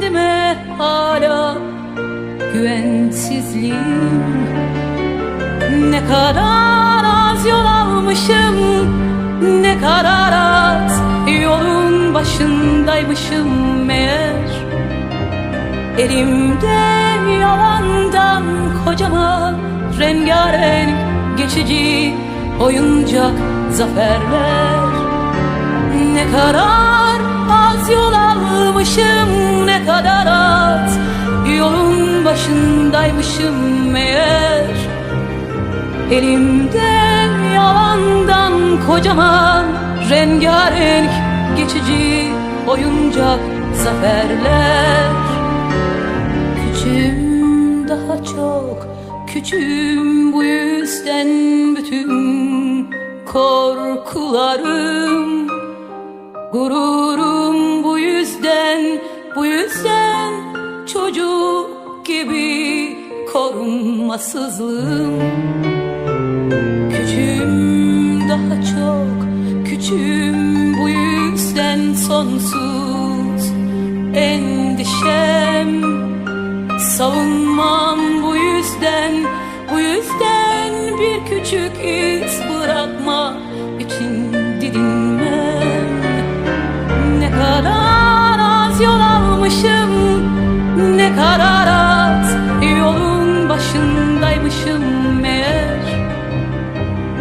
kendime hala güvensizliğim. Ne kadar az yol almışım, ne kadar az yolun başındaymışım meğer. Elimde yalandan kocaman rengarenk geçici oyuncak zaferler. Ne kadar başındaymışım meğer. Elimde yalandan kocaman Rengarenk geçici oyuncak zaferler. Küçüğüm daha çok küçüğüm bu yüzden bütün korkularım. Gururum bu yüzden, bu yüzden gibi korunmasızlığım. Küçüğüm daha çok, küçüğüm bu yüzden sonsuz. Endişem Savunmam bu yüzden, bu yüzden bir küçük iz bırakma için didinmem. Ne kadar az yol almışım,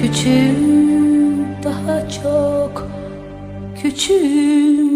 Küçüğüm daha çok küçüğüm